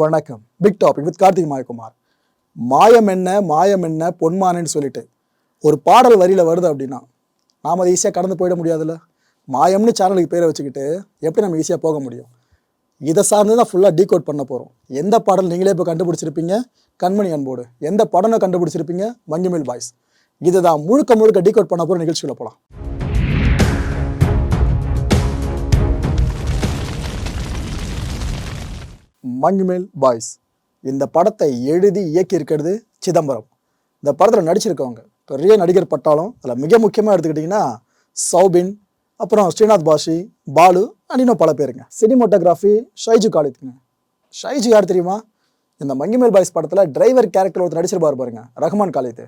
வணக்கம். Big topic with Karthik Mayakumar. மாயம் என்ன மாயம் என்ன பொன்மானன்னு சொல்லிட்டு ஒரு பாடல் வரியில் வருது அப்படின்னா நாம் அதை ஈஸியாக கடந்து போயிட முடியாதுல்ல? மாயம்னு சேனலுக்கு பேரை வச்சுக்கிட்டு எப்படி நம்ம ஈஸியாக போக முடியும்? இதை சார்ந்து தான் ஃபுல்லாக டீகோட் பண்ண போகிறோம் எந்த பாடல் நீங்களே இப்போ கண்டுபிடிச்சிருப்பீங்க? கண்மணி அன்போடு. எந்த படம்னு கண்டுபிடிச்சிருப்பீங்க? மஞ்சுமில் பாய்ஸ் இதுதான் முழுக்க முழுக்க டீகோட் பண்ண போகிற நிகழ்ச்சியில் போகலாம் மஞ்சுமேல் பாய்ஸ். இந்த படத்தை எழுதி இயக்கியிருக்கிறது சிதம்பரம். இந்த படத்தில் நடிச்சிருக்கவங்க. பெரிய நடிகர் பட்டாலும் அதில் மிக முக்கியமாக எடுத்துக்கிட்டிங்கன்னா சௌபின் அப்புறம் ஸ்ரீநாத் பாஷி பாலு and இன்னும் பல பேருங்க. சினிமோட்டோகிராஃபி ஷைஜு காலித்துங்க ஷைஜு யார் தெரியுமா? இந்த மங்கிமேல் பாய்ஸ் படத்தில் டிரைவர் கேரக்டர் ஒருத்தர் நடிச்சிருப்பார் பாருங்க ரஹ்மான் காலித்து.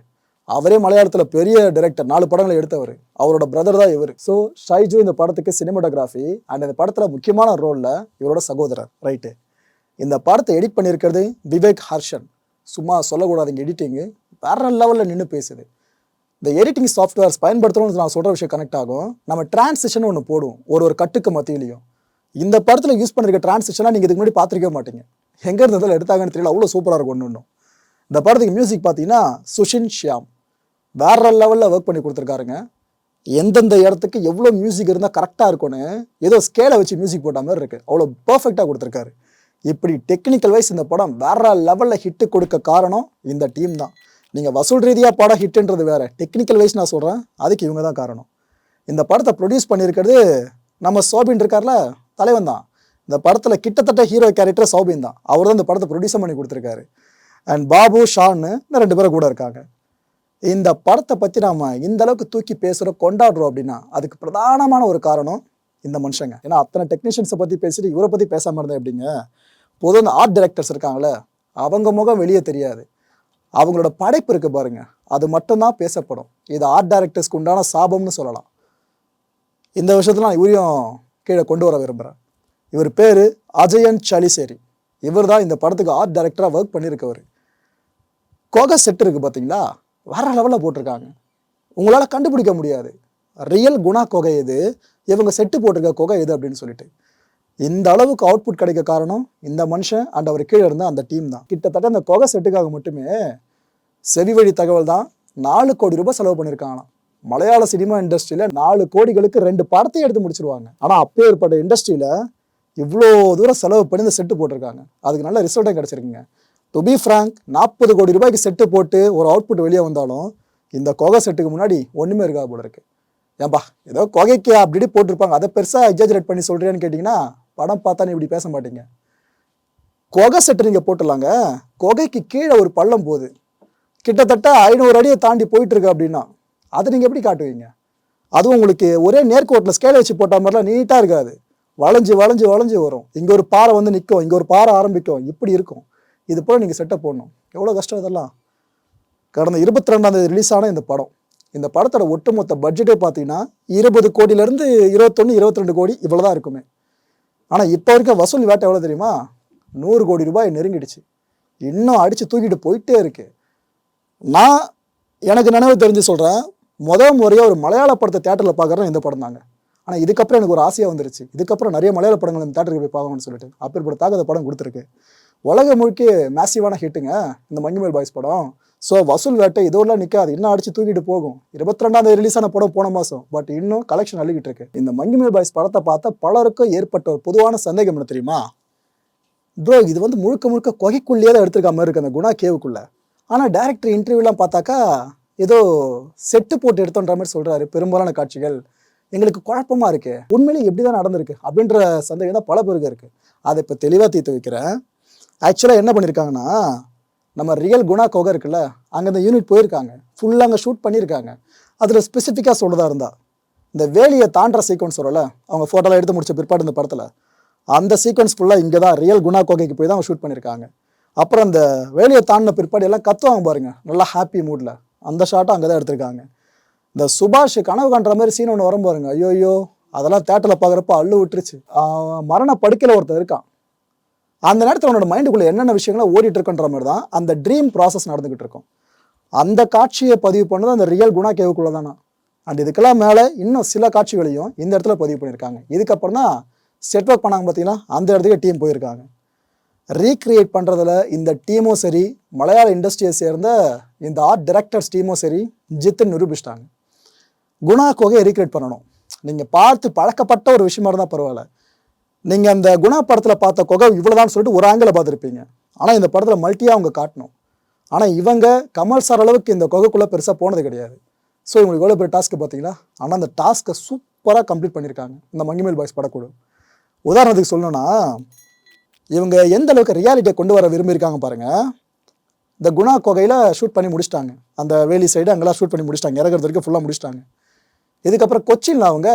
அவரே மலையாளத்தில் பெரிய டைரக்டர் நாலு படங்களை எடுத்தவர். அவரோட பிரதர் தான் இவர். ஸோ ஷைஜு இந்த படத்துக்கு சினிமோட்டோகிராஃபி அண்ட் இந்த படத்தில் முக்கியமான ரோலில் இவரோட சகோதரர் ரைட்டு இந்த படத்தை எடிட் பண்ணியிருக்கிறது விவேக் ஹர்ஷன். சும்மா சொல்லக்கூடாதுங்க எடிட்டிங்கு வேற லெவலில் நின்று பேசுது. இந்த எடிட்டிங் சாஃப்ட்வேர்ஸ் பயன்படுத்தணும்னு நான் சொல்கிற விஷயம் கனெக்ட் ஆகும். நம்ம டிரான்சிஷன் ஒன்று போடுவோம். ஒரு ஒரு கட்டுக்கு மத்தியிலையும். இந்த படத்தில் யூஸ் பண்ணிருக்க டிரான்சிஷனாக நீங்கள் இதுக்கு முன்னாடி பார்த்துருக்கவே மாட்டீங்க. எங்கே இருந்ததில் எடுத்தாங்கன்னு தெரியல. அவ்வளோ சூப்பராக இருக்கும் ஒன்று ஒன்றும் இந்த படத்துக்கு மியூசிக் பார்த்தீங்கன்னா சுஷின் ஷியாம். வேற லெவலில் ஒர்க் பண்ணி கொடுத்துருக்காருங்க. எந்தெந்த இடத்துக்கு எவ்வளோ மியூசிக் இருந்தால் கரெக்டாக இருக்கும்னு ஏதோ ஸ்கேலை வச்சு மியூசிக் போட்ட மாதிரி இருக்குது அவ்வளோ பர்ஃபெக்டாக கொடுத்துருக்காரு. இப்படி டெக்னிக்கல் வைஸ் இந்த படம் வேற லெவலில் ஹிட்டு கொடுக்க காரணம் இந்த டீம் தான். நீங்கள் வசூல் ரீதியாக படம் ஹிட்டுன்றது வேற. டெக்னிக்கல் வைஸ் நான் சொல்கிறேன் அதுக்கு இவங்க தான் காரணம். இந்த படத்தை ப்ரொடியூஸ் பண்ணியிருக்கிறது நம்ம சோபின் இருக்கார்ல? தலைவன் தான். இந்த படத்தில் கிட்டத்தட்ட ஹீரோ கேரக்டர் சௌபின் தான். அவர் தான் இந்த படத்தை ப்ரொடியூசர் பண்ணி கொடுத்துருக்காரு. அண்ட் பாபு ஷான்னு இந்த ரெண்டு பேரும் கூட இருக்காங்க. இந்த படத்தை பற்றி நாம் இந்த அளவுக்கு தூக்கி பேசுகிறோம் கொண்டாடுறோம் அப்படின்னா அதுக்கு பிரதானமான ஒரு காரணம் இந்த மனுஷங்க. ஏன்னா அத்தனை டெக்னீஷியன்ஸை பற்றி பேசிட்டு இவரை பற்றி பேசாமல் இருந்தேன் எப்படிங்க பொதுவாக அந்த ஆர்ட் டைரக்டர்ஸ் இருக்காங்களே அவங்க முகம் வெளியே தெரியாது. அவங்களோட படைப்பு இருக்கு பாருங்க. அது மட்டும்தான் பேசப்படும். இது ஆர்ட் டைரக்டர்ஸ்க்கு உண்டான சாபம்னு சொல்லலாம். இந்த விஷயத்துல நான் இவரையும் கீழே கொண்டு வர விரும்புகிறேன் இவர் பேர் அஜயன் சலிசேரி. இவர் தான் இந்த படத்துக்கு ஆர்ட் டைரக்டராக ஒர்க் பண்ணியிருக்கவர். கோக செட் இருக்குது பார்த்தீங்களா வேறு லெவலில் போட்டிருக்காங்க. உங்களால் கண்டுபிடிக்க முடியாது. ரியல் குணா கொகை எது? இவங்க செட்டு போட்டிருக்க கொகை எது அப்படின்னு சொல்லிட்டு. இந்த அளவுக்கு அவுட்புட் கிடைக்க காரணம் இந்த மனுஷன் அண்ட் அவர் கீழே இருந்த அந்த டீம் தான். கிட்டத்தட்ட அந்த கொகை செட்டுக்காக மட்டுமே செவி வழி தகவல் தான் நாலு கோடி ரூபாய் செலவு பண்ணியிருக்காங்களாம் மலையாள சினிமா இண்டஸ்ட்ரியில் நாலு கோடிகளுக்கு ரெண்டு படத்தையும் எடுத்து முடிச்சிருவாங்க. ஆனால் அப்போ ஏற்பட்ட இண்டஸ்ட்ரியில் இவ்வளோ தூரம் செலவு பண்ணி இந்த செட்டு போட்டிருக்காங்க. அதுக்கு நல்ல ரிசல்ட்டும் கிடச்சிருக்குங்க. டு பி ஃப்ராங்க் நாற்பது கோடி ரூபாய்க்கு செட்டு போட்டு ஒரு அவுட்புட் வெளியே வந்தாலும் இந்த கொகை செட்டுக்கு முன்னாடி ஒன்றுமே இருக்கா போல இருக்கு. ஏன்பா ஏதோ கொகைக்கு அப்படி போட்டிருப்பாங்க. அதை பெருசாக எக்ஸாஜரேட் பண்ணி சொல்கிறேன்னு கேட்டிங்கன்னா படம் பார்த்தா நீ இப்படி பேச மாட்டீங்க. கொகை செட்டு நீங்கள் போட்டுடலாங்க கொகைக்கு கீழே ஒரு பள்ளம் போகுது. கிட்டத்தட்ட ஐநூறு அடியை தாண்டி போயிட்டுருக்கு அப்படின்னா அது நீங்கள் எப்படி காட்டுவீங்க? அதுவும் உங்களுக்கு ஒரே நேர்கோட்டில் ஸ்கேல் வச்சு போட்ட மாதிரிலாம் நீட்டாக இருக்காது. வளைஞ்சு வளைஞ்சு வளைஞ்சு வரும். இங்கே ஒரு பாறை வந்து நிற்கும் இங்கே ஒரு பாறை ஆரம்பிக்கும். இப்படி இருக்கும். இது போல் நீங்கள் செட்டப் போடணும். எவ்வளோ கஷ்டம் இதெல்லாம்? கடந்த இருபத்தி ரெண்டாந்தேதி ரிலீஸ் ஆன இந்த படம். இந்த படத்தோட ஒட்டுமொத்த பட்ஜெட்டே பார்த்தீங்கன்னா இருபது கோடியிலேருந்து இருபத்தொன்று இருபத்தி ரெண்டு கோடி இவ்வளோ தான் இருக்குமே. ஆனால் இப்போ வரைக்கும் வசூல் வேட்டை எவ்வளோ தெரியுமா? நூறு கோடி ரூபாய் நெருங்கிடுச்சு. இன்னும் அடித்து தூக்கிட்டு போயிட்டே இருக்கு. நான் எனக்கு நினைவு தெரிஞ்சு சொல்கிறேன் முதல் முறையாக ஒரு மலையாள படத்தை தேட்டரில் பார்க்குறேன் இந்த படம் தாங்க. ஆனால் இதுக்கப்புறம் எனக்கு ஒரு ஆசையாக வந்துருச்சு. இதுக்கப்புறம் நிறைய மலையாள படங்கள் இந்த தேட்டருக்கு போய் பார்க்கணும்னு சொல்லிட்டு. அப்பேற்பட்ட தாக்கத்தை படம் கொடுத்துருக்கு. உலக முழுக்க மேசிவான ஹிட்டுங்க இந்த மஞ்சுமேல் பாய்ஸ் படம். ஸோ வசூல் வேட்டை இதோடலாம் நிற்காது இன்னும் அடிச்சு தூக்கிட்டு போகும். இருபத்தி ரெண்டாம் ரிலீஸ் ஆன படம் போன மாதம் பட் இன்னும் கலெக்ஷன் அள்ளிக்கிட்டு இருக்கு. இந்த மஞ்சுமேல் பாய்ஸ் படத்தை பார்த்தா பலருக்கும் ஏற்பட்ட ஒரு பொதுவான சந்தேகம் என்ன தெரியுமா? ப்ரோ இது வந்து முழுக்க முழுக்க கொகைக்குள்ளேயே தான் எடுத்திருக்க மாதிரி இருக்கு அந்த குணா கேவுக்குள்ள. ஆனால் டேரக்டர் இன்டர்வியூலாம் பார்த்தாக்கா ஏதோ செட்டு போட்டு எடுத்தோன்ற மாதிரி சொல்கிறாரு பெரும்பாலான காட்சிகள். எங்களுக்கு குழப்பமாக இருக்கு. உண்மையிலேயே எப்படி தான் நடந்திருக்கு? அப்படின்ற சந்தேகம் தான் பல பேருக்கு இருக்குது அதை இப்போ தெளிவாக தீர்த்து வைக்கிறேன். ஆக்சுவலாக என்ன பண்ணியிருக்காங்கன்னா நம்ம ரியல் குணா கொகை இருக்குல்ல அங்கே இந்த யூனிட் போயிருக்காங்க. ஃபுல்லாக அங்கே ஷூட் பண்ணியிருக்காங்க. அதில் ஸ்பெசிஃபிக்காக சொல்கிறதா இருந்தால் இந்த வேலியை தாண்டுற சீக்வன்ஸ் வரல அவங்க ஃபோட்டோலாம் எடுத்து முடிச்ச பிற்பாடு இந்த படத்தில் அந்த சீக்வன்ஸ் ஃபுல்லாக இங்கே தான் ரியல் குணா கோகைக்கு போய் தான் அவங்க ஷூட் பண்ணியிருக்காங்க. அப்புறம் அந்த வேலையை தாண்டின பிற்பாடு எல்லாம் கத்துவாங்க பாருங்க நல்லா ஹாப்பி மூடில் அந்த ஷாட்டும் அங்கே தான் எடுத்திருக்காங்க. இந்த சுபாஷ் கனவு காண்ற மாதிரி சீன் ஒன்று வரும் பாருங்க ஐயோ ஐயோ அதெல்லாம் தேட்டரில் பார்க்குறப்ப அள்ளு விட்டுருச்சு. மரண படுக்கையில் ஒருத்தர் இருக்கான். அந்த நேரத்தில் உன்னோட மைண்டுக்குள்ளே என்னென்ன விஷயங்கள்லாம் ஓடிட்டு இருக்குன்ற மாதிரி தான் அந்த ட்ரீம் ப்ராசஸ் நடந்துகிட்டு இருக்கும். அந்த காட்சியை பதிவு பண்ணது அந்த ரியல் குணா கேவுக்குள்ளே தானா அண்ட் இதுக்கெல்லாம் மேலே இன்னும் சில காட்சிகளையும் இந்த இடத்துல பதிவு பண்ணியிருக்காங்க. இதுக்கப்புறம் தான் செட் ஒர்க் பண்ணாங்க பார்த்தீங்கன்னா அந்த இடத்துக்கு டீம் போயிருக்காங்க. ரீக்ரியேட் பண்ணுறதுல இந்த டீமும் சரி மலையாள இண்டஸ்ட்ரியை சேர்ந்த இந்த ஆர்ட் டைரக்டர்ஸ் டீமும் சரி ஜித்துன்னு நிரூபிச்சிட்டாங்க. குணா கோகையை ரீக்ரியேட் பண்ணணும். நீங்கள் பார்த்து பழக்கப்பட்ட ஒரு விஷயமா இருந்தால் பரவாயில்ல. நீங்கள் அந்த குணா படத்தில் பார்த்த குகை இவ்வளோதான் சொல்லிட்டு ஒரு ஆங்கில பார்த்துருப்பீங்க. ஆனால் இந்த படத்தில் மல்ட்டியாக அவங்க காட்டணும். ஆனால் இவங்க கமல் சார் அளவுக்கு இந்த குகைக்குள்ளே பெருசாக போனது கிடையாது. ஸோ இவங்களுக்கு எவ்வளோ பெரிய டாஸ்க்கு பார்த்தீங்களா? ஆனால் அந்த டாஸ்க்கை சூப்பராக கம்ப்ளீட் பண்ணியிருக்காங்க இந்த மங்கிமேல் பாய்ஸ் படக்குழு. உதாரணத்துக்கு சொல்லணும்னா இவங்க எந்த அளவுக்கு ரியாலிட்டியை கொண்டு வர விரும்பியிருக்காங்க பாருங்கள் இந்த குணா கொகையில் ஷூட் பண்ணி முடிச்சிட்டாங்க. அந்த வேலி சைடு அங்கெல்லாம் ஷூட் பண்ணி முடிச்சிட்டாங்க. இறக்குறது வரைக்கும் ஃபுல்லாக முடிச்சிட்டாங்க. இதுக்கப்புறம் கொச்சினில் அவங்க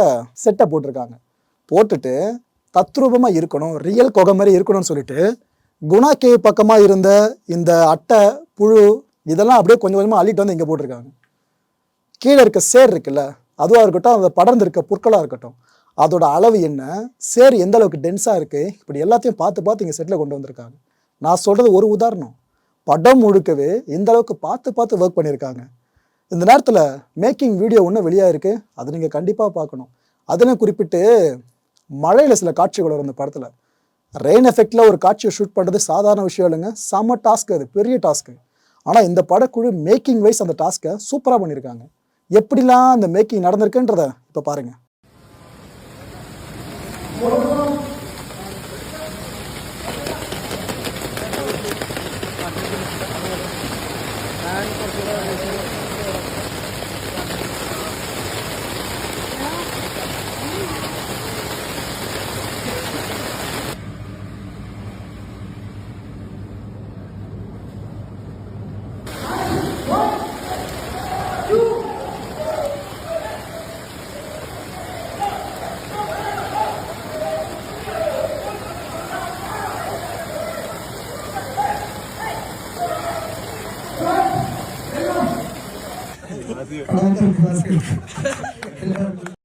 செட்டை போட்டிருக்காங்க. போட்டுட்டு தத்ரூபமாக இருக்கணும் ரியல் கொகை மாதிரி இருக்கணும்னு சொல்லிட்டு குணா கேவ் பக்கமாக இருந்த இந்த அட்டை புழு இதெல்லாம் அப்படியே கொஞ்சம் கொஞ்சமாக அள்ளிட்டு வந்து இங்கே போட்டிருக்காங்க. கீழே இருக்க சேர் இருக்குல்ல அதுவாக இருக்கட்டும் அந்த படர்ந்து இருக்க புற்களாக இருக்கட்டும் அதோட அளவு என்ன சேர் எந்த அளவுக்கு டென்ஸாக இருக்குது இப்படி எல்லாத்தையும் பார்த்து பார்த்து இங்கே செட்டில் கொண்டு வந்திருக்காங்க. நான் சொல்கிறது ஒரு உதாரணம். படம் முழுக்கவே இந்த அளவுக்கு பார்த்து பார்த்து ஒர்க் பண்ணியிருக்காங்க. இந்த நேரத்தில் மேக்கிங் வீடியோ ஒன்று வெளியாக இருக்குது அதை நீங்கள் கண்டிப்பாக பார்க்கணும். அதில் குறிப்பிட்டு மழையில் சில காட்சிகள் வரும் இந்த படத்தில். ரெயின் எஃபெக்டில் ஒரு காட்சியை ஷூட் பண்ணுறது சாதாரண விஷயம் இல்லைங்க. செம்ம டாஸ்க் அது பெரிய டாஸ்க்கு ஆனால் இந்த படக்குழு மேக்கிங் வைஸ் அந்த டாஸ்க்கை சூப்பராக பண்ணியிருக்காங்க எப்படிலாம் அந்த மேக்கிங் நடந்திருக்குன்றத இப்போ എല്ലാവർക്കും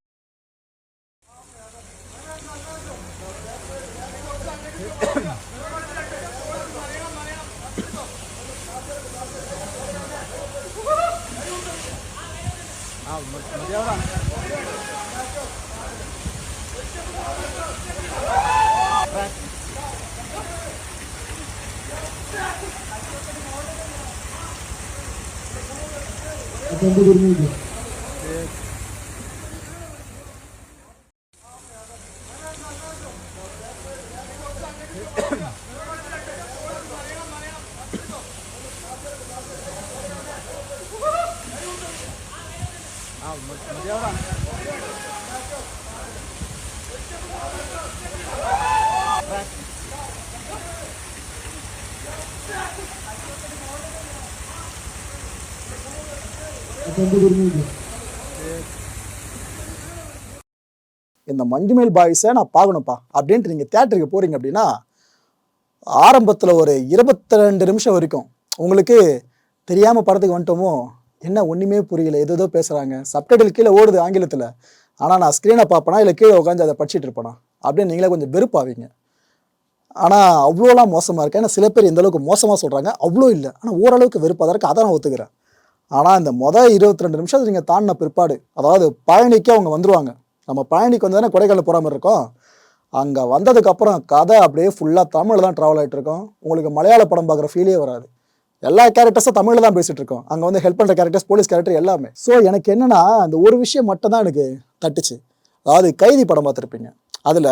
பாருங்க இந்த மஞ்சுமேல் பாய்ஸை நான் பார்க்கணும்ப்பா. அப்படின்ட்டு நீங்கள் தேட்டருக்கு போகிறீங்க அப்படின்னா ஆரம்பத்தில் ஒரு இருபத்தி ரெண்டு நிமிஷம் வரைக்கும் உங்களுக்கு தெரியாமல் படத்துக்கு வந்துட்டோமோ என்ன ஒன்றுமே புரியல ஏதோ ஏதோ பேசுகிறாங்க சப்டைட்டில் கீழே ஓடுது ஆங்கிலத்தில். ஆனால் நான் ஸ்க்ரீனை பார்ப்பேனா இல்லை கீழே உட்காந்து அதை படிச்சுட்டு இருப்பேனா? அப்படின்னு நீங்களே கொஞ்சம் வெறுப்பாவீங்க. ஆனால் அவ்வளோலாம் மோசமாக இருக்கு ஏன்னா சில பேர் இந்த அளவுக்கு மோசமாக சொல்கிறாங்க அவ்வளோ இல்லை. ஆனால் ஓரளவுக்கு வெறுப்பாக தான் இருக்குது அதை நான் ஒத்துக்கிறேன். ஆனால் இந்த மொதல் இருபத்தி ரெண்டு நிமிஷம் நீங்கள் தாண்டின பிற்பாடு அதாவது பழனிக்கு அவங்க வந்துடுவாங்க நம்ம பழனிக்கு வந்து தானே கொடைக்கானல் போகிற மாதிரி இருக்கோம். அங்கே வந்ததுக்கப்புறம் கதை அப்படியே ஃபுல்லாக தமிழில் தான் ட்ராவல் ஆகிட்டு இருக்கோம். உங்களுக்கு மலையாள படம் பார்க்குற ஃபீலே வராது. எல்லா கேரக்டர்ஸும் தமிழில் தான் பேசிகிட்டு இருக்கோம். அங்கே வந்து ஹெல்ப் பண்ணுற கேரக்டர்ஸ் போலீஸ் கேரக்டர் எல்லாமே. ஸோ எனக்கு என்னென்னா அந்த ஒரு விஷயம் மட்டும் தான் எனக்கு தட்டுச்சு. அதாவது கைதி படம் பார்த்துருப்பீங்க. அதில்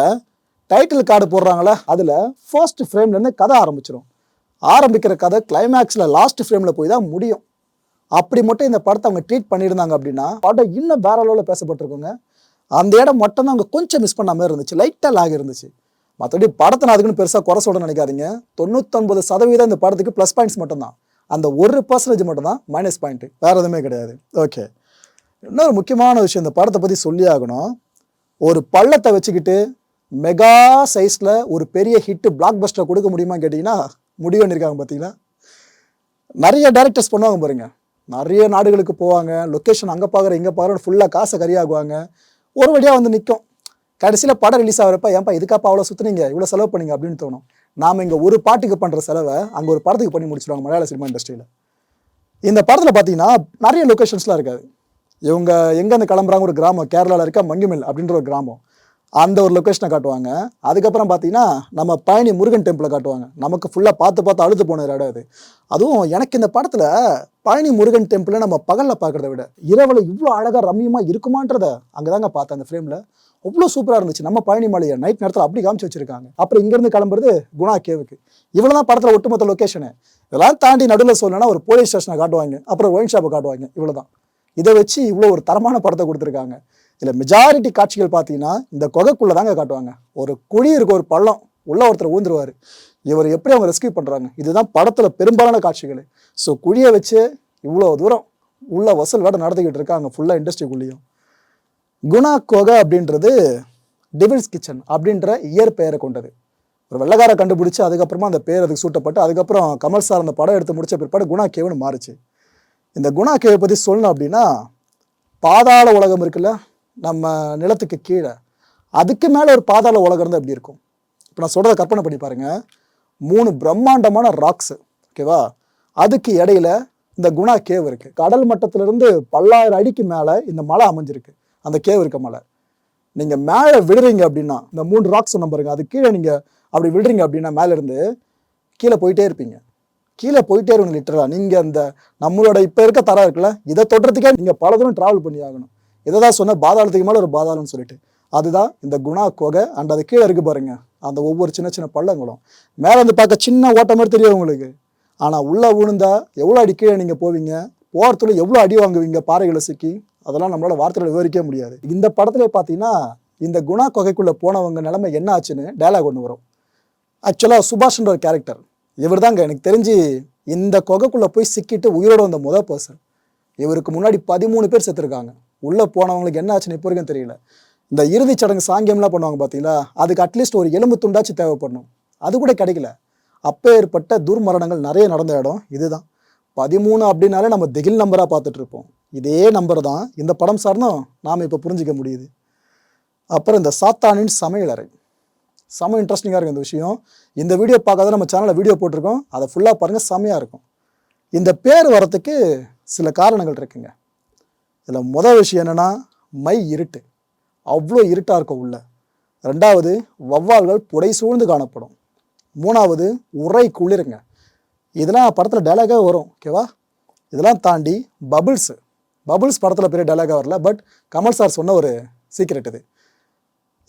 டைட்டில் கார்டு போடுறாங்களே அதில் ஃபர்ஸ்ட் ஃப்ரேம்லேருந்து கதை ஆரம்பிச்சிடும் ஆரம்பிக்கிற கதை கிளைமேக்ஸில் லாஸ்ட் ஃப்ரேமில் போய் தான் முடியும். அப்படி மட்டும் இந்த படத்தை அவங்க ட்ரீட் பண்ணியிருந்தாங்க அப்படின்னா படம் இன்னும் வேற அளவில் பேசப்பட்டிருக்குங்க. அந்த இடம் மட்டும் தான் கொஞ்சம் மிஸ் பண்ண மாதிரி இருந்துச்சு லைட்டாக லாக் இருந்துச்சு. மற்றபடி படத்தை நான் அதுக்குன்னு பெருசாக குறை சொல்ல நினைக்காதீங்க. தொண்ணூத்தொன்பது சதவீதம் இந்த படத்துக்கு ப்ளஸ் பாயிண்ட்ஸ் மட்டும்தான். அந்த ஒரு பர்சன்டேஜ் மட்டும்தான் மைனஸ் பாயிண்ட் வேறு எதுவுமே கிடையாது. ஓகே இன்னொரு முக்கியமான விஷயம் இந்த படத்தை பற்றி சொல்லி ஆகணும். ஒரு பள்ளத்தை வச்சுக்கிட்டு மெகா சைஸில் ஒரு பெரிய ஹிட்டு பிளாக் பஸ்டர் கொடுக்க முடியுமா கேட்டிங்கன்னா முடிவு பண்ணியிருக்காங்க பார்த்தீங்களா நிறைய டேரக்டர்ஸ் பண்ணுவாங்க பாருங்கள் நிறைய நாடுகளுக்கு போவாங்க. லொக்கேஷன் அங்கே பார்க்குற இங்கே பார்க்குற ஃபுல்லாக காசை கரியாகுவாங்க. ஒரு வழியாக வந்து நிற்கும் கடைசியில் படம் ரிலீஸ் ஆகிறப்ப ஏன்ப்பா இதுக்காப்பா அவ்வளோ சுற்றுனீங்க இவ்வளோ செலவு பண்ணீங்க? அப்படின்னு தோணும். நாம் இங்கே ஒரு பாட்டுக்கு பண்ணுற செலவை அங்கே ஒரு படத்துக்கு பண்ணி முடிச்சிருவாங்க மலையாள சினிமா இண்டஸ்ட்ரியில் இந்த படத்தில் பார்த்தீங்கன்னா நிறைய லொக்கேஷன்ஸ்லாம் இருக்காது. இவங்க எங்கேருந்து கிளம்புறாங்க? ஒரு கிராமம். கேரளாவில் இருக்க மங்குமில் அப்படின்ற ஒரு கிராமம். அந்த ஒரு லொக்கேஷனை காட்டுவாங்க. அதுக்கப்புறம் பார்த்தீங்கன்னா நம்ம பழனி முருகன் டெம்பிளை காட்டுவாங்க. நமக்கு ஃபுல்லாக பார்த்து பார்த்து அழுது போன இடம் அது. அதுவும் எனக்கு இந்த படத்தில் பழனி முருகன் டெம்பிளை நம்ம பகலில் பார்க்குறத விட இரவில் இவ்வளோ அழகாக ரம்மியமாக இருக்குமான்றத அங்கே தாங்க பார்த்தேன் அந்த ஃப்ரேமில் அவ்வளோ சூப்பராக இருந்துச்சு. நம்ம பழனி மலையை நைட் நேரத்தில் அப்படி காமிச்சு வச்சிருக்காங்க. அப்புறம் இங்கேருந்து கிளம்புறது குணா கேவுக்கு. இவ்வளோ தான் படத்தில் ஒட்டுமொத்த லொக்கேஷனு இதெல்லாம் தாண்டி நடுவில் சொல்லணும்னா ஒரு போலீஸ் ஸ்டேஷனை காட்டுவாங்க. அப்புறம் ஒயின் ஷாப்பை காட்டுவாங்க. இவ்வளோ தான் இதை வச்சு இவ்வளோ ஒரு தரமான படத்தை கொடுத்துருக்காங்க. இதில் மெஜாரிட்டி காட்சிகள் பார்த்தீங்கன்னா இந்த குகைக்குள்ளே தாங்க காட்டுவாங்க. ஒரு குழி இருக்க ஒரு பள்ளம். உள்ள ஒருத்தர் ஊந்துருவார். இவர் எப்படி அவங்க ரெஸ்கியூ பண்ணுறாங்க? இதுதான் படத்தில் பெரும்பாலான காட்சிகள். ஸோ குழியை வச்சு இவ்வளோ தூரம் உள்ள வசூல் வேட நடத்திக்கிட்டு இருக்காங்க ஃபுல்லாக இண்டஸ்ட்ரிக்குள்ளேயும் குணா கொகை அப்படின்றது டிவில்ஸ் கிச்சன் அப்படின்ற இயற்பெயரை கொண்டது. ஒரு வெள்ளக்கார கண்டுபிடிச்சி அதுக்கப்புறமா அந்த பேர் அதுக்கு சூட்டப்பட்டு அதுக்கப்புறம் கமல் சார் அந்த படம் எடுத்து முடித்த பிற்பாடு குணா கேவன் மாறுச்சு. இந்த குணா கேவை பற்றி சொல்லணும் அப்படின்னா பாதாள உலகம் இருக்குல்ல நம்ம நிலத்துக்கு கீழே. அதுக்கு மேலே ஒரு பாதாள உலகம் இருந்தால் எப்படி இருக்கும்? இப்போ நான் சொல்கிறத கற்பனை பண்ணி பாருங்கள் மூணு பிரம்மாண்டமான ராக்ஸு ஓகேவா அதுக்கு இடையில இந்த குணா கேவ் இருக்குது கடல் மட்டத்திலிருந்து பல்லாயிரம் அடிக்கு மேலே இந்த மலை அமைஞ்சிருக்கு. அந்த கேவ் இருக்க மலை. நீங்கள் மேலே விடுறீங்க அப்படின்னா இந்த மூணு ராக்ஸ் சொன்ன பாருங்க அது கீழே நீங்கள் அப்படி விடுறீங்க அப்படின்னா மேலேருந்து கீழே போயிட்டே இருப்பீங்க. கீழே போயிட்டே இருக்கணும் லிட்டரலாக நீங்கள் அந்த நம்மளோட இப்போ இருக்க தரம் இருக்குல்ல இதை தொடுறதுக்கே நீங்கள் பல தூரம் ட்ராவல் பண்ணி ஆகணும் இதை தான் சொன்ன பாதாளத்துக்கு மேலே ஒரு பாதாளம்னு சொல்லிட்டு. அதுதான் இந்த குணா கொகை அண்ட் அது கீழே இருக்கு பாருங்க அந்த ஒவ்வொரு சின்ன சின்ன பள்ளங்களும். மேலே வந்து பார்க்க சின்ன ஓட்ட மாதிரி தெரியும் உங்களுக்கு. ஆனால் உள்ளே விழுந்தா எவ்வளோ அடி கீழே நீங்கள் போவீங்க போகிறதுல எவ்வளோ அடி வாங்குவீங்க பாறைகளை சிக்கி அதெல்லாம் நம்மளால வார்த்தையில் விவரிக்கவே முடியாது. இந்த படத்துல பார்த்தீங்கன்னா இந்த குணா கொகைக்குள்ளே போனவங்க நிலைமை என்ன ஆச்சுன்னு டைலாக் ஒன்று வரும். ஆக்சுவலாக சுபாஷ்ன்ற ஒரு கேரக்டர் இவர் தாங்க எனக்கு தெரிஞ்சு இந்த கொகைக்குள்ளே போய் சிக்கிட்டு உயிரோட வந்த முதல் பர்சன் இவருக்கு முன்னாடி பதிமூணு பேர் செத்துருக்காங்க. உள்ளே போனவங்களுக்கு என்ன ஆச்சுன்னு இப்போ வரைக்கும் தெரியல. இந்த இறுதிச் சடங்கு சாங்கியம்லாம் பண்ணுவாங்க பார்த்தீங்களா அதுக்கு அட்லீஸ்ட் ஒரு எலும்பு துண்டாச்சு தேவைப்படணும். அது கூட கிடைக்கல. அப்போ ஏற்பட்ட துர்மரணங்கள் நிறைய நடந்த இடம் இதுதான். பதிமூணு அப்படின்னாலே நம்ம திகில் நம்பராக பார்த்துட்டு இருப்போம் இதே நம்பர் தான். இந்த படம் சார்ந்தும் நாம் இப்போ புரிஞ்சிக்க முடியுது. அப்புறம் இந்த சாத்தானின் சமையலறை. செம்ம இன்ட்ரெஸ்டிங்காக இருக்கும் இந்த விஷயம். இந்த வீடியோ பார்க்காத நம்ம சேனலில் வீடியோ போட்டிருக்கோம். அதை ஃபுல்லாக பாருங்கள் செம்மையாக இருக்கும். இந்த பேர் வரத்துக்கு சில காரணங்கள் இருக்குங்க. இதில் முதல் விஷயம் என்னென்னா மை இருட்டு. அவ்வளோ இருட்டாக இருக்கும் உள்ள. ரெண்டாவது வவ்வால்கள் புடை சூழ்ந்து காணப்படும். மூணாவது உரை குளிருங்க. இதெல்லாம் படத்தில் டைலாகே வரும் ஓகேவா இதெல்லாம் தாண்டி பபுள்ஸு பபுள்ஸ் படத்தில் பெரிய டைலாகாக வரல பட் கமல் சார் சொன்ன ஒரு சீக்ரெட் இது.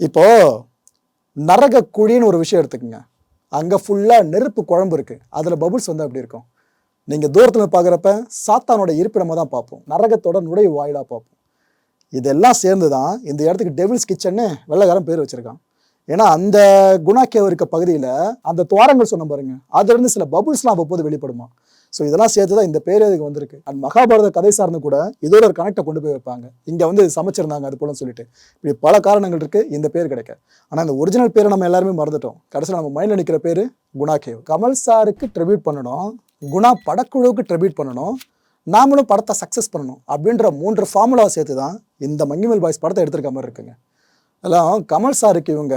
இப்போது நரக குழின்னு ஒரு விஷயம் எடுத்துக்கோங்க. அங்கே ஃபுல்லாக நெருப்பு குழம்பு இருக்குது அதில் பபுள்ஸ் வந்து அப்படி இருக்கும்? நீங்கள் தூரத்தில் பார்க்குறப்ப சாத்தானோட இருப்பிடமாக தான் பார்ப்போம். நரகத்தோட நுழைவு வாயிலாக பார்ப்போம். இதெல்லாம் சேர்ந்து தான் இந்த இடத்துக்கு டெவில்ஸ் கிச்சன்னு வெள்ளக்காரன் பேர் வச்சுருக்கான். ஏன்னா அந்த குணாக்கேவ் இருக்க பகுதியில் அந்த துவாரங்கள் சொன்ன பாருங்க. அதுலேருந்து சில பபுள்ஸ்லாம் அவ்வப்போது வெளிப்படுமா? ஸோ இதெல்லாம் சேர்த்து தான் இந்த பேர் இதுக்கு வந்திருக்கு. அண்ட் மகாபாரத கதை சார்ந்து கூட இதோட ஒரு கனெக்டை கொண்டு போய் வைப்பாங்க. இங்கே வந்து சமைச்சிருந்தாங்க அது போலன்னு சொல்லிட்டு. இப்படி பல காரணங்கள் இருக்குது இந்த பேர் கிடைக்க. ஆனால் இந்த ஒரிஜினல் பேரை நம்ம எல்லாருமே மறந்துட்டோம். கடைசியில் நம்ம மைண்டில் நிற்கிற பேர் குணா கேவ் கமல் சாருக்கு ட்ரிபியூட் பண்ணணும். குணா படக்குழுவுக்கு ட்ரிபியூட் பண்ணணும். நாமளும் படத்தை சக்ஸஸ் பண்ணணும். அப்படின்ற மூன்று ஃபார்முலாவை சேர்த்து தான் இந்த மங்கிமல் பாய்ஸ் படத்தை எடுத்திருக்க மாதிரி இருக்குங்க. அதெல்லாம் கமல் சாருக்கு இவங்க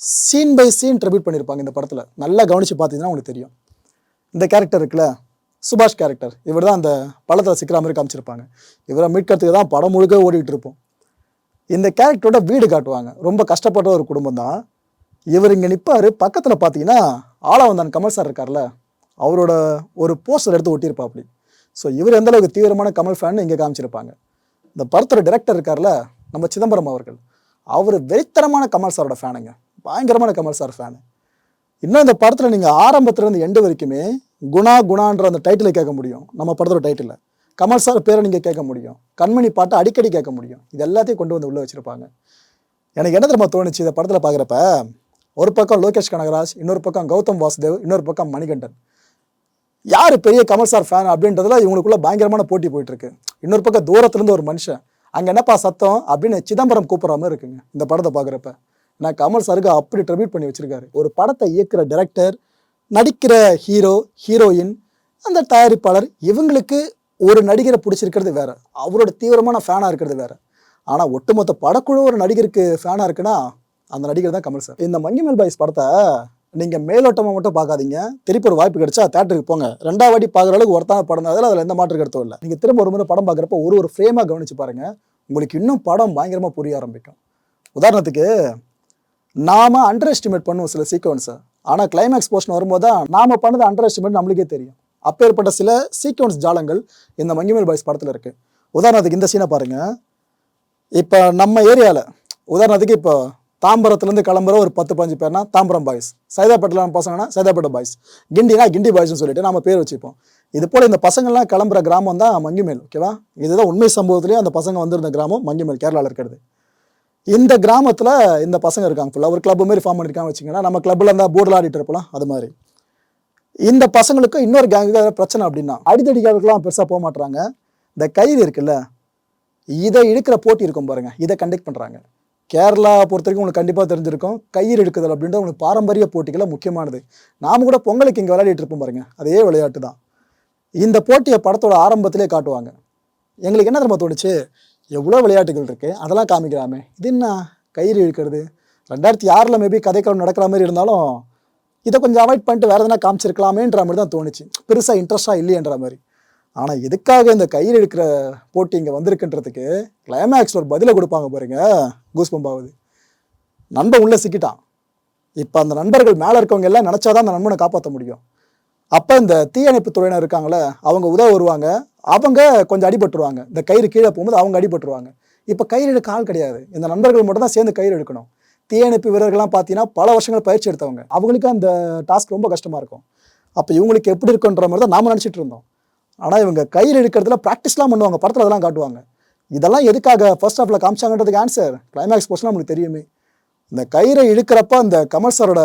சீன் பை சீன் ட்ரிபியூட் பண்ணியிருப்பாங்க இந்த படத்தில். நல்லா கவனித்து பார்த்தீங்கன்னா உங்களுக்கு தெரியும். இந்த கேரக்டர் இருக்குல்ல? சுபாஷ் கேரக்டர். இவர் தான் அந்த பள்ளத்தில் சிக்கிற மாதிரி காமிச்சிருப்பாங்க. இவரை மீட்கிறதுக்கு தான் படம் முழுக்க ஓடிட்டு இருப்போம். இந்த கேரக்டரோட வீடு காட்டுவாங்க. ரொம்ப கஷ்டப்பட்ட ஒரு குடும்பம் தான். இவர் இங்கே நிற்பார் பக்கத்தில் பார்த்தீங்கன்னா ஆளவந்தான் கமல் சார் இருக்கார்ல அவரோட ஒரு போஸ்டர் எடுத்து ஒட்டியிருப்பாப்படி. ஸோ இவர் எந்த அளவுக்கு தீவிரமான கமல் ஃபேன் இங்கே காமிச்சிருப்பாங்க. இந்த படத்தோட டிரெக்டர் இருக்கார்ல நம்ம சிதம்பரம் அவர்கள். அவர் வெறித்தனமான கமல் சாரோட ஃபேனுங்க பயங்கரமான கமல் சார் ஃபேனு இன்னும் இந்த படத்தில் நீங்கள் ஆரம்பத்துலேருந்து எண்டு வரைக்குமே குணா குணான்ற அந்த டைட்டிலை கேட்க முடியும். நம்ம படத்தோட டைட்டில் கமல் சார் பேரை நீங்கள் கேட்க முடியும். கண்மணி பாட்டை அடிக்கடி கேட்க முடியும். இது எல்லாத்தையும் கொண்டு வந்து உள்ளே வச்சுருப்பாங்க. எனக்கு என்ன தெரியுமா தோணுச்சு இந்த படத்தில் பார்க்குறப்ப? ஒரு பக்கம் லோகேஷ் கனகராஜ் இன்னொரு பக்கம் கௌதம் வாசுதேவ் இன்னொரு பக்கம் மணிகண்டன். யார் பெரிய கமல் சார் ஃபேன் அப்படின்றதுல இவங்களுக்குள்ள பயங்கரமான போட்டி போயிட்டு இருக்கு இன்னொரு பக்கம் தூரத்துலேருந்து ஒரு மனுஷன். அங்கே என்னப்பா சத்தம்? அப்படின்னு சிதம்பரம் கூப்பிட்ற மாதிரி இருக்குங்க. இந்த படத்தை பார்க்குறப்ப. நான் கமல் சாருக்கு அப்படி ட்ரிபியூட் பண்ணி வச்சிருக்காரு. ஒரு படத்தை இயக்குற டைரக்டர் நடிக்கிற ஹீரோ ஹீரோயின் அந்த தயாரிப்பாளர் இவங்களுக்கு ஒரு நடிகரை பிடிச்சிருக்கிறது வேற. அவரோட தீவிரமான ஃபேனாக இருக்கிறது வேற. ஆனால் ஒட்டுமொத்த படக்குழு ஒரு நடிகருக்கு ஃபேனாக இருக்குன்னா அந்த நடிகர் தான் கமல் சார். இந்த மங்கிமல் பாய்ஸ் படத்தை நீங்கள் மேலோட்டமாக மட்டும் பார்க்காதீங்க. திருப்பி ஒரு வாய்ப்பு கிடைச்சா தேட்டருக்கு போங்க. ரெண்டாவது வாட்டி பார்க்குற அளவுக்கு ஒருத்தான படம் தான் அதில் எந்த மாற்று கருத்தும் இல்லை. நீங்கள் திரும்ப ஒரு முறை படம் பார்க்குறப்ப ஒரு ஒரு ஃப்ரேமாக கவனிச்சு பாருங்கள் உங்களுக்கு இன்னும் படம் பயங்கரமாக புரிய ஆரம்பிக்கும். உதாரணத்துக்கு நாம அண்டர் எஸ்டிமேட் பண்ணுவோம் சில சீக்வன்ஸை ஆனால் கிளைமேக்ஸ் போர்ஷன் வரும்போது தான் நாம் பண்ணது அண்டர் எஸ்டிமேட் நம்மளுக்கே தெரியும். அப்பேற்பட்ட சில சீக்வன்ஸ் ஜாலங்கள் இந்த மங்கிமேல் பாய்ஸ் படத்தில் இருக்குது உதாரணத்துக்கு இந்த சீனை பாருங்கள் இப்போ நம்ம ஏரியாவில் உதாரணத்துக்கு இப்போ தாம்பரத்துலேருந்து கிளம்புற ஒரு பத்து பஞ்சு பேர்னா தாம்பரம் பாய்ஸ் சைதாப்பேட்டில் பசங்கன்னா சைதாப்பேட்டை பாய்ஸ் கிண்டினா கிண்டி பாய்ஸ்னு சொல்லிட்டு நம்ம பேர் வச்சுப்போம். இது போல் இந்த பசங்கள்லாம் கிளம்புற கிராமம் தான் மங்கிமேல் ஓகேவா இதுதான் உண்மை சம்பவத்துலேயே அந்த பசங்க வந்திருந்த கிராமம் மங்கிமேல் கேரளாவில் இருக்கிறது. இந்த கிராமத்தில் இந்த பசங்க இருக்காங்க ஃபுல்லாக ஒரு கிளப் மாதிரி ஃபார்ம் பண்ணியிருக்காங்க வச்சிங்கன்னா நம்ம கிளப்பில் இருந்தால் போர்டில் ஆடிட்டு இருப்பலாம் அது மாதிரி. இந்த பசங்களுக்கு இன்னொரு கேங்குக்கு பிரச்சனை அப்படின்னா அடிதடிகளுக்கெல்லாம் பெருசாக போக மாட்டுறாங்க இந்த கயிறு இருக்குல்ல இதை இழுக்கிற போட்டி இருக்கும் பாருங்கள் இதை கண்டக்ட் பண்ணுறாங்க கேரளா பொறுத்த வரைக்கும் உங்களுக்கு கண்டிப்பாக தெரிஞ்சிருக்கும். கயிறு எடுக்குதல் அப்படின்றது உங்களுக்கு பாரம்பரிய போட்டிகளை முக்கியமானது. நாம் கூட பொங்கலுக்கு இங்கே விளையாடிட்டு இருப்போம் பாருங்கள் அதே விளையாட்டு தான் இந்த போட்டியை படத்தோட ஆரம்பத்திலே காட்டுவாங்க. எங்களுக்கு என்ன திரும்ப தோணுச்சு? எவ்வளோ விளையாட்டுகள் இருக்குது அதெல்லாம் காமிக்கிறாமே. இது என்ன? கயிறு இழுக்கிறது. ரெண்டாயிரத்தி ஆறில் மேபி கதைக்களம் நடக்கிற மாதிரி இருந்தாலும் இதை கொஞ்சம் அவாய்ட் பண்ணிட்டு வேறு எதனா காமிச்சிருக்கலாமேன்ற மாதிரி தான் தோணுச்சு. பெருசாக இன்ட்ரெஸ்ட்டாக இல்லையன்ற மாதிரி. ஆனால் எதுக்காக இந்த கயிறு இழுக்கிற போட்டி இங்கே வந்திருக்குன்றதுக்கு கிளைமேக்ஸ் ஒரு பதிலை கொடுப்பாங்க பாருங்க கூஸ் பம்பாவது நண்பன் உள்ளே சிக்கிட்டான். இப்போ அந்த நண்பர்கள் மேலே இருக்கவங்க எல்லாம் நினச்சாதான் அந்த நண்பனை காப்பாற்ற முடியும். அப்போ இந்த தீயணைப்பு துறையினர் இருக்காங்களே அவங்க உதவ வருவாங்க. அவங்க கொஞ்சம் அடிபட்டுருவாங்க. இந்த கயிறு கீழே போகும்போது அவங்க அடிபட்டுருவாங்க. இப்போ கயிறு எடுக்க ஆள் கிடையாது. இந்த நண்பர்கள் மட்டும் தான் சேர்ந்து கயிறு எடுக்கணும். தீயணைப்பு வீரர்கள்லாம் பார்த்தீங்கன்னா பல வருஷங்கள் பயிற்சி எடுத்தவங்க. அவங்களுக்கு அந்த டாஸ்க் ரொம்ப கஷ்டமாக இருக்கும். அப்போ இவங்களுக்கு எப்படி இருக்குன்ற மாதிரி தான் நாம நினச்சிட்டு இருந்தோம். ஆனால் இவங்க கயிறு எடுக்கிறதுல ப்ராக்டிஸ்லாம் பண்ணுவாங்க. படத்தில் அதெல்லாம் காட்டுவாங்க. இதெல்லாம் எதுக்காக ஃபர்ஸ்ட் ஆஃபில் காமிச்சாங்கன்றதுக்கு ஆன்சர் கிளைமேக்ஸ் போஸ்ட்லாம் நம்மளுக்கு தெரியுமே. இந்த கயிறை இழுக்கிறப்ப அந்த கமல் சாரோட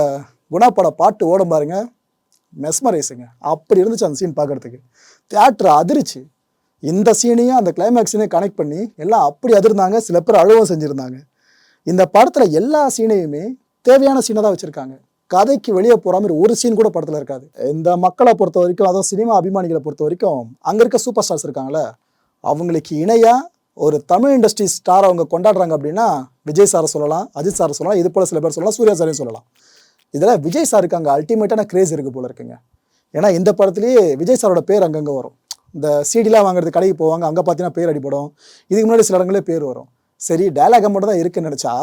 குணாப்பட பாட்டு ஓடும் பாருங்கள் மெஸ்மரைஸுங்க அப்படி இருந்துச்சு அந்த சீன் பார்க்கறதுக்கு. தியேட்டர் அதிர்ச்சி. இந்த சீனையும் அந்த கிளைமேக்ஸையும் கனெக்ட் பண்ணி எல்லாம் அப்படி அதிர்ந்தாங்க. சில பேர் அழுவும் செஞ்சுருந்தாங்க. இந்த படத்தில் எல்லா சீனையுமே தேவையான சீனை தான் வச்சுருக்காங்க. கதைக்கு வெளியே போகிற மாதிரி ஒரு சீன் கூட படத்தில் இருக்காது. இந்த மக்களை பொறுத்த வரைக்கும் அதுவும் சினிமா அபிமானிகளை பொறுத்த வரைக்கும் அங்கே இருக்க சூப்பர் ஸ்டார்ஸ் இருக்காங்களே அவங்களுக்கு இணையாக ஒரு தமிழ் இண்டஸ்ட்ரி ஸ்டார் அவங்க கொண்டாடுறாங்க அப்படின்னா விஜய் சாரை சொல்லலாம் அஜித் சாரை சொல்லலாம் இது போல் சில பேர் சொல்லலாம் சூர்யா சாரையும் சொல்லலாம். இதில் விஜய் சாருக்கு அங்கே அல்டிமேட்டான கிரேஸ் இருக்குது போல இருக்குங்க. ஏன்னா இந்த படத்துலேயே விஜய் சாரோட பேர் அங்கங்கே வரும். இந்த சீடிலாம் வாங்குறது கடைக்கு போவாங்க அங்கே பார்த்தீங்கன்னா பேர் அடிப்படும் இதுக்கு முன்னாடி சில இடங்களே பேர் வரும். சரி டைலாக மட்டும் தான் இருக்குன்னு நினச்சா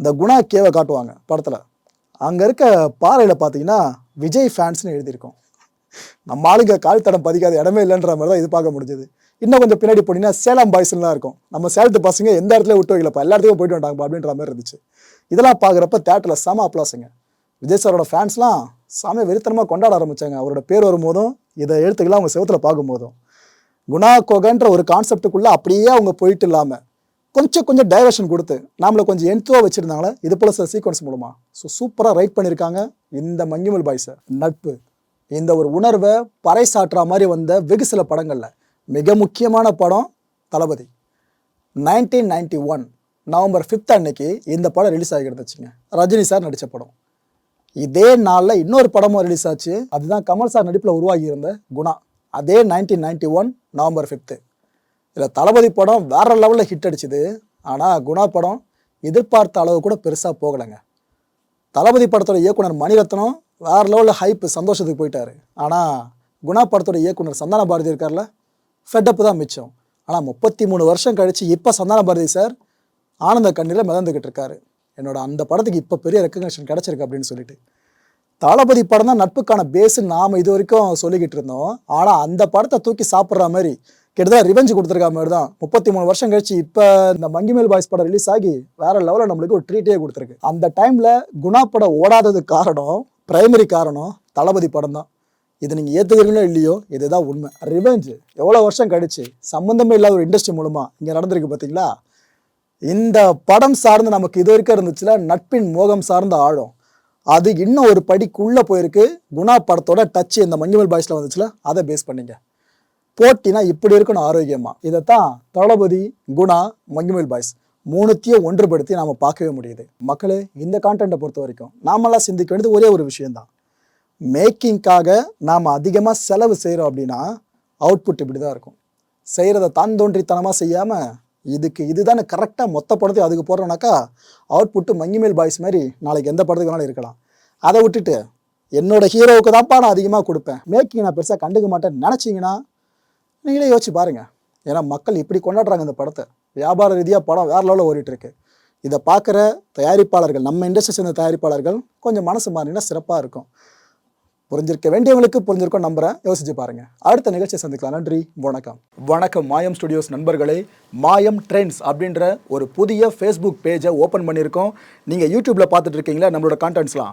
இந்த குணா கேவை காட்டுவாங்க படத்தில். அங்கே இருக்க பாறையில் பார்த்தீங்கன்னா விஜய் ஃபேன்ஸ்னு எழுதியிருக்கோம். நம்ம ஆளுங்க கால் தடம் பதிக்காத இடமே இல்லைன்ற மாதிரி தான் இது பார்க்க முடிஞ்சது. இன்னும் கொஞ்சம் பின்னாடி போனீங்கன்னா சேலம் பாய்ஸ்லாம் இருக்கும். நம்ம சேலத்து பசங்க எந்த இடத்துல விட்டு வைக்கலப்பா எல்லா இடத்துக்கும் போயிட்டு வந்தாங்கப்பா அப்படின்ற மாதிரி இருந்துச்சு. இதெல்லாம் பார்க்குறப்ப தேட்டரில் செம அப்ளாஸுங்க விஜய் சாரோட ஃபேன்ஸ்லாம் செம வெறித்தனமாக கொண்டாட ஆரம்பித்தாங்க அவரோட பேர் வரும்போதும் இதை எழுத்துக்கெல்லாம் அவங்க செவத்தில் பார்க்கும்போதும். குணா கொகன்ற ஒரு கான்செப்டுக்குள்ளே அப்படியே அவங்க போயிட்டு இல்லாமல் கொஞ்சம் கொஞ்சம் டைவர்ஷன் கொடுத்து நாமளை கொஞ்சம் என்த்துவாக வச்சுருந்தாங்களே இது போல் சில சீக்வன்ஸ் மூலமாக ஸோ சூப்பராக ரைட் பண்ணியிருக்காங்க இந்த மஞ்சுமல் பாய்ஸை நட்பு. இந்த ஒரு உணர்வை பறைசாற்றுற மாதிரி வந்த வெகு சில படங்களில். மிக முக்கியமான படம் Thalapathi. Nineteen ninety one November fifth அன்னைக்கு இந்த படம் ரிலீஸ் ஆகிருந்துச்சுங்க ரஜினி சார் நடித்த படம். இதே நாளில் இன்னொரு படமும் ரிலீஸ் ஆச்சு. அதுதான் கமல் சார் நடிப்பில் உருவாகி இருந்த குணா. அதே nineteen ninety one November fifth இதில் தளபதி படம் வேற லெவலில் ஹிட் அடிச்சுது. ஆனால் குணா படம் எதிர்பார்த்த அளவு கூட பெருசாக போகலைங்க. தளபதி படத்தோட இயக்குனர் மணிரத்னம் வேற லெவலில் ஹைப்பு சந்தோஷத்துக்கு போயிட்டாரு. ஆனால் குணா படத்தோட இயக்குனர் சந்தான பாரதி இருக்கார்ல ஃபெட்டப்பு தான் மிச்சம். ஆனால் முப்பத்தி மூணு வருஷம் கழித்து இப்போ சந்தான பாரதி சார் ஆனந்த கண்ணீரில் மிதந்துக்கிட்டு இருக்காரு. என்னோட அந்த படத்துக்கு இப்போ பெரிய ரெக்கக்னேஷன் கிடச்சிருக்கு அப்படின்னு சொல்லிட்டு. தளபதி படம் தான் நட்புக்கான பேஸுன்னு நாம் இது வரைக்கும் சொல்லிக்கிட்டு இருந்தோம். ஆனால் அந்த படத்தை தூக்கி சாப்பிட்ற மாதிரி கிட்டத்தட்ட ரிவெஞ்சு கொடுத்துருக்க மாதிரி தான். முப்பத்தி மூணு வருஷம் கழிச்சு இப்போ இந்த மங்கிமேல் பாய்ஸ் படம் ரிலீஸ் ஆகி வேற லெவலில் நம்மளுக்கு ஒரு ட்ரீட்டே கொடுத்துருக்கு. அந்த டைமில் குணா படம் ஓடாதது காரணம் பிரைமரி காரணம் தளபதி படம் தான். இது நீங்கள் ஏற்றுக்கிறீங்களோ இல்லையோ இதுதான் உண்மை. ரிவெஞ்சு எவ்வளோ வருஷம் கழிச்சு சம்மந்தமே இல்லாத ஒரு இண்டஸ்ட்ரி மூலமாக இங்கே நடந்திருக்கு பார்த்தீங்களா இந்த படம் சார்ந்து நமக்கு இது வரைக்கும் இருந்துச்சுல நட்பின் மோகம் சார்ந்த ஆழம். அது இன்னும் ஒரு படிக்குள்ளே போயிருக்கு. குணா படத்தோட டச் இந்த மஞ்சுமல் பாய்ஸில் வந்துச்சுல அதை பேஸ் பண்ணிங்க. போட்டினா இப்படி இருக்கணும் ஆரோக்கியமா. இதைத்தான் தளபதி குணா மஞ்சுமல் பாய்ஸ் மூணுத்தையும் ஒன்றுபடுத்தி நாம பார்க்கவே முடியுது. மக்களே இந்த கான்டென்ட்டை பொறுத்த வரைக்கும் நாமெல்லாம் சிந்திக்க வேண்டியது ஒரே ஒரு விஷயம்தான். மேக்கிங்காக நாம் அதிகமாக செலவு செய்கிறோம் அப்படின்னா அவுட்புட் இப்படி தான் இருக்கும். செய்கிறத தான் தோன்றித்தனமாக செய்யாமல் இதுக்கு இதுதானே கரெக்டாக மொத்த படத்தையும் அதுக்கு போடுறோனாக்கா அவுட்புட்டு மங்கிமேல் பாய்ஸ் மாதிரி நாளைக்கு எந்த படத்துக்கு வேணாலும் இருக்கலாம். அதை விட்டுட்டு என்னோட ஹீரோவுக்கு தான்ப்பா நான் அதிகமாக கொடுப்பேன். மேக்கிங் நான் பெருசாக கண்டுக்க மாட்டேன்னு நினச்சிங்கன்னா நீங்களே யோசிச்சு பாருங்கள் ஏன்னா மக்கள் இப்படி கொண்டாடுறாங்க இந்த படத்தை. வியாபார ரீதியாக படம் வேற லெவலில் ஓடிட்டுருக்கு. இதை பார்க்குற தயாரிப்பாளர்கள் நம்ம இண்டஸ்ட்ரி சேர்ந்த தயாரிப்பாளர்கள் கொஞ்சம் மனசு மாறினா சிறப்பாக இருக்கும். புரிஞ்சிருக்க வேண்டியவங்களுக்கு புரிஞ்சிருக்கோம் நம்புறேன். யோசிச்சு பாருங்க. அடுத்த நிகழ்ச்சியை சந்திக்கலாம். நன்றி வணக்கம். வணக்கம் மாயம் ஸ்டுடியோஸ் நண்பர்களே. மாயம் ட்ரெண்ட்ஸ் அப்படின்ற ஒரு புதிய ஃபேஸ்புக் பேஜை ஓப்பன் பண்ணியிருக்கோம். நீங்கள் யூடியூப்பில் பார்த்துட்டு இருக்கீங்களா? நம்மளோட கான்டென்ட்ஸ்லாம்